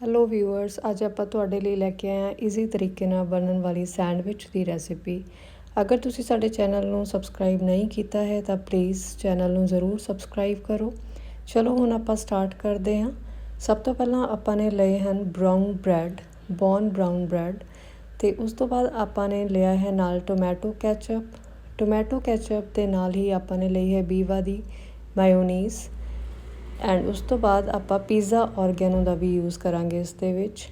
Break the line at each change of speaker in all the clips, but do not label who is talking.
Hello viewers ਅੱਜ ਆਪਾਂ ਤੁਹਾਡੇ ਲਈ ਲੈ ਕੇ ਆਏ ਹਾਂ ਈਜ਼ੀ ਤਰੀਕੇ ਨਾਲ ਬਣਨ ਵਾਲੀ ਸੈਂਡਵਿਚ ਦੀ ਰੈਸਿਪੀ ਅਗਰ ਤੁਸੀਂ ਸਾਡੇ ਚੈਨਲ ਨੂੰ ਸਬਸਕ੍ਰਾਈਬ ਨਹੀਂ ਕੀਤਾ ਹੈ, ਤਾਂ ਪਲੀਜ਼ ਚੈਨਲ ਨੂੰ ਜ਼ਰੂਰ ਸਬਸਕ੍ਰਾਈਬ ਕਰੋ। ਚਲੋ ਹੁਣ ਆਪਾਂ ਸਟਾਰਟ ਕਰਦੇ ਹਾਂ। ਸਭ ਤੋਂ ਪਹਿਲਾਂ ਆਪਾਂ ਨੇ ਲਏ ਹਨ brown bread bun brown bread ਤੇ ਉਸ ਤੋਂ ਬਾਅਦ ਆਪਾਂ ਨੇ ਲਿਆ ਹੈ ਨਾਲ ਟੋਮੈਟੋ ਕੈਚਅਪ ਟੋਮੈਟੋ ਕੈਚਅਪ ਦੇ ਨਾਲ ਹੀ ਆਪਾਂ ਨੇ ਲਈ ਹੈ ਬੀਵਾ ਦੀ ਮਾਇਓਨੀਜ਼ ਐਂਡ ਉਸ ਤੋਂ ਬਾਅਦ ਆਪਾਂ ਪੀਜ਼ਾ ਔਰਗੈਨੋ ਦਾ ਵੀ ਯੂਜ਼ ਕਰਾਂਗੇ ਇਸ ਦੇ ਵਿੱਚ।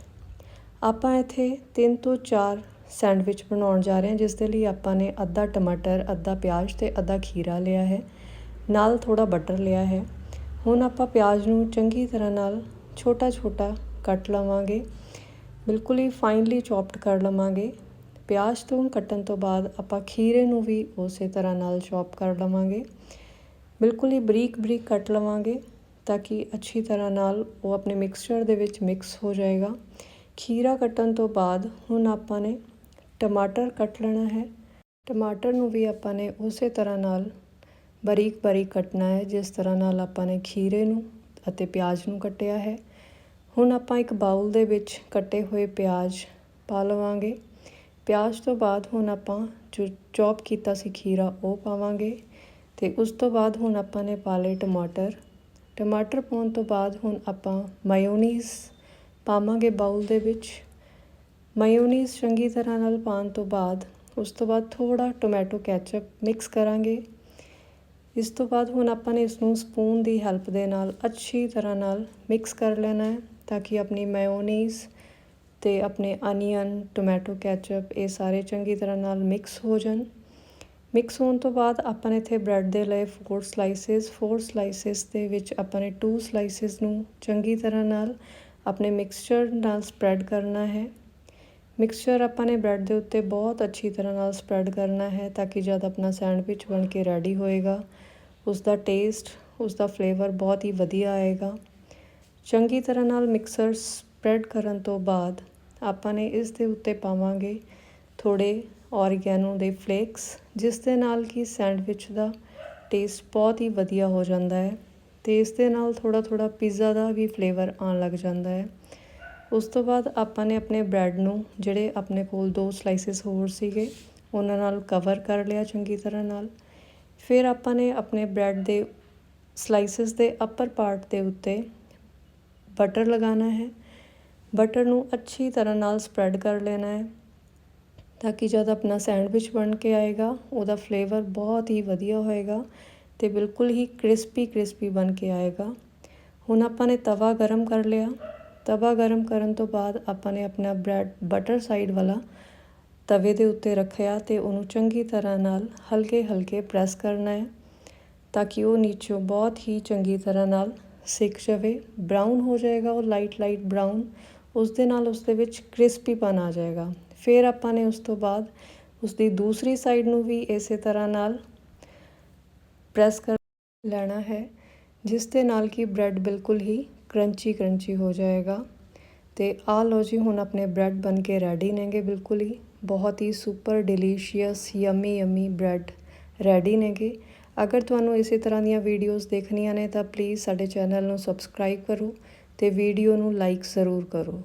ਆਪਾਂ ਇੱਥੇ 3 ਤੋਂ 4 ਸੈਂਡਵਿਚ ਬਣਾਉਣ ਜਾ ਰਹੇ ਹਾਂ ਜਿਸ ਦੇ ਲਈ ਆਪਾਂ ਨੇ ਅੱਧਾ ਟਮਾਟਰ, ਅੱਧਾ ਪਿਆਜ਼ ਤੇ ਅੱਧਾ ਖੀਰਾ ਲਿਆ ਹੈ। ਨਾਲ ਥੋੜਾ ਬਟਰ ਲਿਆ ਹੈ। ਹੁਣ ਆਪਾਂ ਪਿਆਜ਼ ਨੂੰ ਚੰਗੀ ਤਰ੍ਹਾਂ ਨਾਲ ਛੋਟਾ ਛੋਟਾ ਕੱਟ ਲਵਾਂਗੇ। ਬਿਲਕੁਲ ਹੀ ਫਾਈਨਲੀ ਚੌਪਡ ਕਰ ਲਵਾਂਗੇ। ਪਿਆਜ਼ ਤੋਂ ਕੱਟਣ ਤੋਂ ਬਾਅਦ ਆਪਾਂ ਖੀਰੇ ਨੂੰ ਵੀ ਉਸੇ ਤਰ੍ਹਾਂ ਨਾਲ ਚੌਪ ਕਰ ਲਵਾਂਗੇ। ਬਿਲਕੁਲ ਹੀ ਬਰੀਕ ਬਰੀਕ ਕੱਟ ਲਵਾਂਗੇ। ਤਾਂ ਕਿ ਅੱਛੀ ਤਰ੍ਹਾਂ ਨਾਲ ਉਹ ਆਪਣੇ ਮਿਕਸਚਰ ਦੇ ਵਿੱਚ ਮਿਕਸ ਹੋ ਜਾਏਗਾ। ਖੀਰਾ ਕੱਟਣ ਤੋਂ ਬਾਅਦ ਹੁਣ ਆਪਾਂ ਨੇ ਟਮਾਟਰ ਕੱਟ ਲੈਣਾ ਹੈ। ਟਮਾਟਰ ਨੂੰ ਵੀ ਆਪਾਂ ਨੇ ਉਸੇ ਤਰ੍ਹਾਂ ਨਾਲ ਬਰੀਕ ਬਰੀਕ ਕੱਟਣਾ ਹੈ, ਜਿਸ ਤਰ੍ਹਾਂ ਨਾਲ ਆਪਾਂ ਨੇ ਖੀਰੇ ਨੂੰ ਅਤੇ ਪਿਆਜ਼ ਨੂੰ ਕੱਟਿਆ ਹੈ। ਹੁਣ ਆਪਾਂ ਇੱਕ ਬਾਉਲ ਦੇ ਵਿੱਚ ਕੱਟੇ ਹੋਏ ਪਿਆਜ਼ ਪਾ ਲਵਾਂਗੇ। ਪਿਆਜ਼ ਤੋਂ ਬਾਅਦ ਹੁਣ ਆਪਾਂ ਜੋ ਚੌਪ ਕੀਤਾ ਸੀ ਖੀਰਾ ਉਹ ਪਾਵਾਂਗੇ ਤੇ ਉਸ ਤੋਂ ਬਾਅਦ ਹੁਣ ਆਪਾਂ ਨੇ ਪਾ ਲਏ ਟਮਾਟਰ। ਟਮਾਟਰ ਪਾਉਣ ਤੋਂ ਬਾਅਦ ਹੁਣ ਆਪਾਂ ਮਾਇਓਨੀਜ਼ ਪਾਵਾਂਗੇ ਬਾਉਲ ਦੇ ਵਿੱਚ। ਮਾਇਓਨੀਜ਼ ਚੰਗੀ ਤਰ੍ਹਾਂ ਨਾਲ ਪਾਉਣ ਤੋਂ ਬਾਅਦ ਉਸ ਤੋਂ ਬਾਅਦ ਥੋੜਾ ਟੋਮੈਟੋ ਕੈਚਅਪ ਮਿਕਸ ਕਰਾਂਗੇ। ਇਸ ਤੋਂ ਬਾਅਦ ਹੁਣ ਆਪਾਂ ਨੇ ਇਸ ਨੂੰ ਸਪੂਨ ਦੀ ਹੈਲਪ ਦੇ ਨਾਲ ਅੱਛੀ ਤਰ੍ਹਾਂ ਨਾਲ ਮਿਕਸ ਕਰ ਲੈਣਾ ਹੈ ਤਾਂ ਕਿ ਆਪਣੀ ਮਾਇਓਨੀਜ਼ ਤੇ ਆਪਣੇ ਅਨੀਅਨ ਟੋਮੈਟੋ ਕੈਚਅਪ ਇਹ ਸਾਰੇ ਚੰਗੀ ਤਰ੍ਹਾਂ ਨਾਲ ਮਿਕਸ ਹੋ ਜਾਣ। ਮਿਕਸ ਹੋਣ ਤੋਂ ਬਾਅਦ ਆਪਾਂ ਨੇ ਇੱਥੇ ਬ੍ਰੈਡ ਦੇ ਲਏ 4 ਸਲਾਈਸਿਸ 4 ਸਲਾਈਸਿਸ ਦੇ ਵਿੱਚ ਆਪਾਂ ਨੇ 2 ਸਲਾਈਸਿਸ ਨੂੰ ਚੰਗੀ ਤਰ੍ਹਾਂ ਨਾਲ ਆਪਣੇ ਮਿਕਸਚਰ ਨਾਲ ਸਪਰੈਡ ਕਰਨਾ ਹੈ। ਮਿਕਸਚਰ ਆਪਾਂ ਨੇ ਬ੍ਰੈਡ ਦੇ ਉੱਤੇ ਬਹੁਤ ਅੱਛੀ ਤਰ੍ਹਾਂ ਨਾਲ ਸਪਰੈਡ ਕਰਨਾ ਹੈ ਤਾਂ ਕਿ ਜਦ ਆਪਣਾ ਸੈਂਡਵਿਚ ਬਣ ਕੇ ਰੈਡੀ ਹੋਏਗਾ ਉਸ ਦਾ ਟੇਸਟ ਉਸ ਦਾ ਫਲੇਵਰ ਬਹੁਤ ਹੀ ਵਧੀਆ ਆਏਗਾ। ਚੰਗੀ ਤਰ੍ਹਾਂ ਨਾਲ ਮਿਕਸਰ ਸਪਰੈਡ ਕਰਨ ਤੋਂ ਬਾਅਦ ਆਪਾਂ ਨੇ ਇਸ ਦੇ ਉੱਤੇ ਪਾਵਾਂਗੇ ਥੋੜੇ ਔਰਗੈਨੋ ਦੇ ਫਲੇਕਸ, ਜਿਸ ਦੇ ਨਾਲ ਕਿ ਸੈਂਡਵਿਚ ਦਾ ਟੇਸਟ ਬਹੁਤ ਹੀ ਵਧੀਆ ਹੋ ਜਾਂਦਾ ਹੈ ਤੇ ਇਸ ਦੇ ਨਾਲ ਥੋੜਾ ਥੋੜਾ ਪੀਜ਼ਾ ਦਾ ਵੀ ਫਲੇਵਰ ਆਉਣ ਲੱਗ ਜਾਂਦਾ ਹੈ। ਉਸ ਤੋਂ ਬਾਅਦ ਆਪਾਂ ਨੇ ਆਪਣੇ ਬ੍ਰੈਡ ਨੂੰ, ਜਿਹੜੇ ਆਪਣੇ ਕੋਲ ਦੋ ਸਲਾਈਸਿਸ ਹੋਰ ਸੀਗੇ, ਉਹਨਾਂ ਨਾਲ ਕਵਰ ਕਰ ਲਿਆ ਚੰਗੀ ਤਰ੍ਹਾਂ ਨਾਲ। ਫਿਰ ਆਪਾਂ ਨੇ ਆਪਣੇ ਬ੍ਰੈਡ ਦੇ ਸਲਾਈਸਿਸ ਦੇ ਅਪਰ ਪਾਰਟ ਦੇ ਉੱਤੇ ਬਟਰ ਲਗਾਉਣਾ ਹੈ। ਬਟਰ ਨੂੰ ਅੱਛੀ ਤਰ੍ਹਾਂ ਨਾਲ ਸਪਰੈਡ ਕਰ ਲੈਣਾ ਹੈ। ਤਾਂ ਕਿ ਜਦ ਆਪਣਾ ਸੈਂਡਵਿਚ ਬਣ ਕੇ ਆਏਗਾ, ਉਹਦਾ ਫਲੇਵਰ ਬਹੁਤ ਹੀ ਵਧੀਆ ਹੋਏਗਾ ਤੇ ਬਿਲਕੁਲ ਹੀ ਕ੍ਰਿਸਪੀ ਕ੍ਰਿਸਪੀ ਬਣ ਕੇ ਆਏਗਾ। ਹੁਣ ਆਪਾਂ ਨੇ ਤਵਾ ਗਰਮ ਕਰ ਲਿਆ। ਤਵਾ ਗਰਮ ਕਰਨ ਤੋਂ ਬਾਅਦ ਆਪਾਂ ਨੇ ਆਪਣਾ ਬ੍ਰੈਡ, ਬਟਰ ਸਾਈਡ ਵਾਲਾ ਤਵੇ ਦੇ ਉੱਤੇ ਰੱਖਿਆ ਤੇ ਉਹਨੂੰ ਚੰਗੀ ਤਰ੍ਹਾਂ ਨਾਲ ਹਲਕੇ ਹਲਕੇ ਪ੍ਰੈਸ ਕਰਨਾ ਹੈ ਤਾਂ ਕਿ ਉਹ ਨੀਚੋਂ ਬਹੁਤ ਹੀ ਚੰਗੀ ਤਰ੍ਹਾਂ ਨਾਲ ਸਿੱਕ ਜਾਵੇ। ਬ੍ਰਾਊਨ ਹੋ ਜਾਏਗਾ ਉਹ ਲਾਈਟ ਲਾਈਟ ਬ੍ਰਾਊਨ ਉਸ ਦੇ ਨਾਲ ਉਸ ਦੇ ਵਿੱਚ ਕ੍ਰਿਸਪੀਪਨ ਆ ਜਾਏਗਾ। ਫਿਰ ਆਪਾਂ ਨੇ ਉਸ ਤੋਂ ਬਾਅਦ ਉਸ ਦੀ ਦੂਸਰੀ ਸਾਈਡ ਨੂੰ ਵੀ ਇਸੇ ਤਰ੍ਹਾਂ ਨਾਲ ਪ੍ਰੈਸ ਕਰ ਲੈਣਾ ਹੈ, ਜਿਸ ਦੇ ਨਾਲ ਕਿ ਬ੍ਰੈਡ ਬਿਲਕੁਲ ਹੀ ਕਰੰਚੀ ਕਰੰਚੀ ਹੋ ਜਾਏਗਾ। ਤੇ ਆ ਲੋ ਜੀ, ਹੁਣ ਆਪਣੇ ਬ੍ਰੈਡ ਬਣ ਕੇ ਰੈਡੀ ਨੇਗੇ ਬਿਲਕੁਲ ਹੀ। ਬਹੁਤ ਹੀ super delicious yummy yummy bread ready ਨੇਗੇ। ਅਗਰ ਤੁਹਾਨੂੰ ਇਸੇ ਤਰ੍ਹਾਂ ਦੀਆਂ ਵੀਡੀਓਜ਼ ਦੇਖਣੀਆਂ ਨੇ ਤਾਂ ਪਲੀਜ਼ ਸਾਡੇ ਚੈਨਲ ਨੂੰ ਸਬਸਕ੍ਰਾਈਬ ਕਰੋ ਤੇ ਵੀਡੀਓ ਨੂੰ ਲਾਈਕ ਜ਼ਰੂਰ ਕਰੋ।